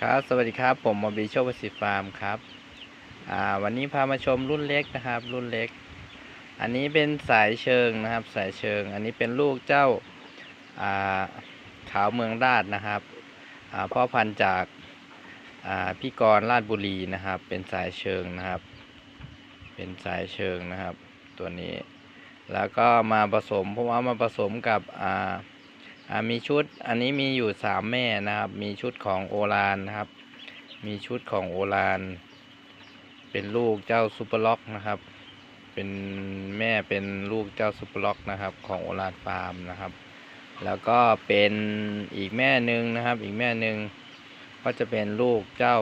ครับ สวัสดีครับ ผมมอบีโชคประสิทธิ์ฟาร์มครับ อ่า วันนี้พามาชมรุ่นเล็กนะครับ รุ่นเล็ก อันนี้เป็นสายเชิงนะครับ สายเชิง อันนี้เป็นลูกเจ้า อ่า ขาวเมืองราชนะครับ อ่า พ่อพันธุ์จาก อ่า พี่กรราชบุรีนะครับ เป็นสายเชิงนะครับ เป็นสายเชิงนะครับ ตัวนี้ แล้วก็มาผสม ผมเอามาผสมกับ อ่า มีชุดอันนี้มีอยู่สามแม่นะครับ มีชุดของโอรานนะครับ มีชุดของโอราน เป็นลูกเจ้าซูเปอร์ล็อกนะครับ เป็นแม่เป็นลูกเจ้าซูเปอร์ล็อกนะครับ ของโอรานฟาร์มนะครับ แล้วก็เป็นอีกแม่หนึ่งนะครับ อีกแม่หนึ่งก็จะเป็นลูกเจ้า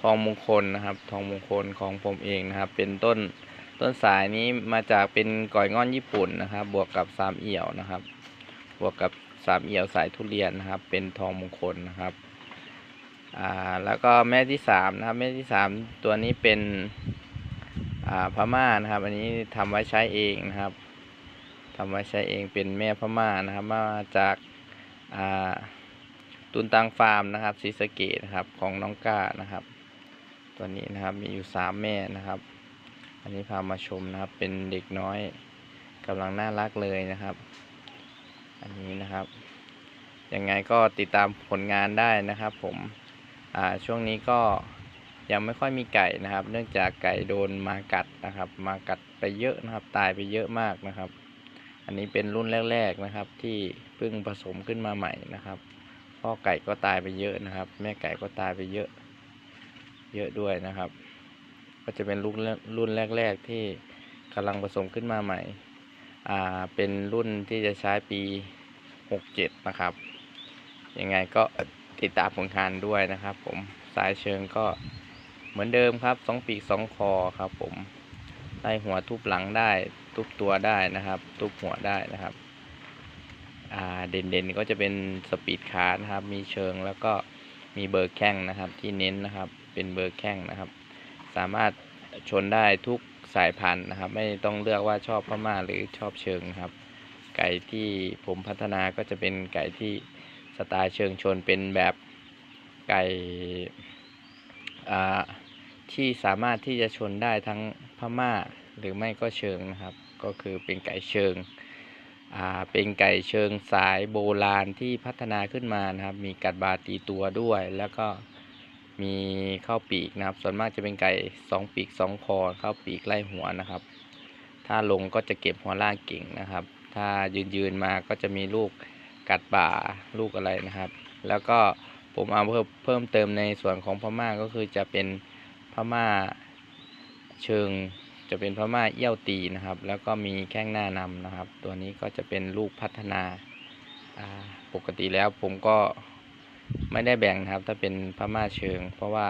ทองมงคลนะครับ ทองมงคลของผมเองนะครับ เป็นต้นต้นสายนี้มาจากเป็นก่อยง่อนญี่ปุ่นนะครับ บวกกับสามเอี่ยวนะครับ บวกกับสามเอี่ยวสายทุเรียนนะครับ เป็นทองมงคลนะครับอ่าแล้วก็แม่ที่สามนะครับ แม่ที่สามตัวนี้เป็นอ่าพม่านะครับ อันนี้ทำไว้ใช้เองนะครับทำไว้ใช้เองเป็นแม่พม่านะครับ มาจากอ่าตุนตังฟาร์มนะครับศรีสะเกดนะครับของน้องก้านะครับ ตัวนี้นะครับมีอยู่สามแม่นะครับ อันนี้พามาชมนะครับเป็นเด็กน้อยกำลังน่ารักเลยนะครับ อันนี้นะครับยังไงก็ติดตามผลงานได้นะครับ ผมช่วงนี้ก็ยังไม่ค่อยมีไก่นะครับ เนื่องจากไก่โดนมากัดนะครับ มากัดไปเยอะนะครับ ตายไปเยอะมากนะครับ อันนี้เป็นรุ่นแรก ๆนะครับ ที่เพิ่งผสมขึ้นมาใหม่นะครับพ่อไก่ก็ตายไปเยอะนะครับ แม่ไก่ก็ตายไปเยอะ เยอะด้วยนะครับ ก็จะเป็นรุ่นรุ่นแรก ๆ ที่กำลังผสมขึ้นมาใหม่ อ่าเป็นรุ่นที่จะใช้ปี 67 นะครับ ยังไงก็ติดตามผลงานด้วยนะครับผมสายเชิงก็เหมือนเดิมครับสองปีกสองคอครับผมไล่หัวทุบหลังได้ ทุบตัวได้นะครับ ทุบหัวได้นะครับเด่นๆก็จะเป็นสปีดขาร์นะครับ มีเชิงแล้วก็มีเบอร์แข้งนะครับที่เน้นนะครับ เป็นเบอร์แข้งนะครับ สามารถชนได้ทุก สายพันธุ์นะครับ ไม่ต้องเลือกว่าชอบพม่าหรือชอบเชิงครับ ไก่ที่ผมพัฒนาก็จะเป็นไก่ที่สไตล์เชิงชนเป็นแบบไก่ที่สามารถที่จะชนได้ทั้งพม่าหรือไม่ก็เชิงนะครับ ก็คือเป็นไก่เชิงเป็นไก่เชิงสายโบราณที่พัฒนาขึ้นมานะครับ มีกัดบาตีตัวด้วยแล้วก็ มีข้าวปีกนะครับ ส่วนมากจะเป็นไก่สองปีกสองคอข้าวปีกไล่หัวนะครับ ถ้าลงก็จะเก็บหัวล่างเก่งนะครับ ถ้ายืนยืนมาก็จะมีลูกกัดบ่าลูกอะไรนะครับ แล้วก็ผมเอาเพิ่มเพิ่มเติมในส่วนของพม่าก็คือจะเป็นพม่าเชิงจะเป็นพม่าเอี้ยวตีนะครับ แล้วก็มีแข้งหน้านำนะครับ ตัวนี้ก็จะเป็นลูกพัฒนาปกติแล้วผมก็ ไม่ได้แบ่งนะครับ ถ้าเป็นพม่าเชิง เพราะว่า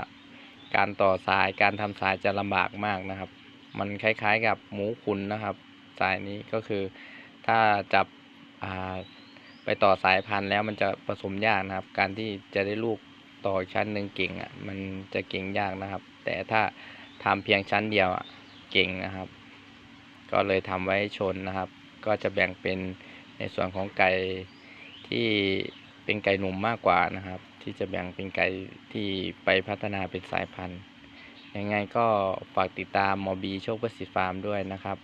การต่อสายการทำสายจะลำบากมากนะครับ มันคล้ายๆกับหมูขุนนะครับ สายนี้ก็คือถ้าจับอ่าไปต่อสายพันธุ์แล้วมันจะผสมยากนะครับ การที่จะได้ลูกต่อชั้นหนึ่งเก่งอะมันจะเก่งยากนะครับ แต่ถ้าทำเพียงชั้นเดียวอะเก่งนะครับ ก็เลยทำไว้ชนนะครับ ก็จะแบ่งเป็นในส่วนของไก่ที่ เป็นไก่หนุ่มมากกว่านะครับ ที่จะแบ่งเป็นไก่ที่ไปพัฒนาเป็นสายพันธุ์ ยังไงก็ฝากติดตามมอบีโชคประสิทธิ์ฟาร์มด้วยนะครับ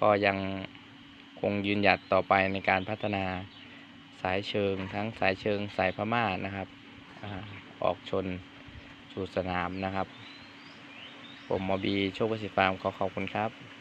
ก็ยังคงยืนหยัดต่อไปในการพัฒนาสายเชิง ทั้งสายเชิงสายพม่านะครับอออกชนสู่สนามนะครับ ผมมอบีโชคประสิทธิ์ฟาร์มขอขอบคุณครับ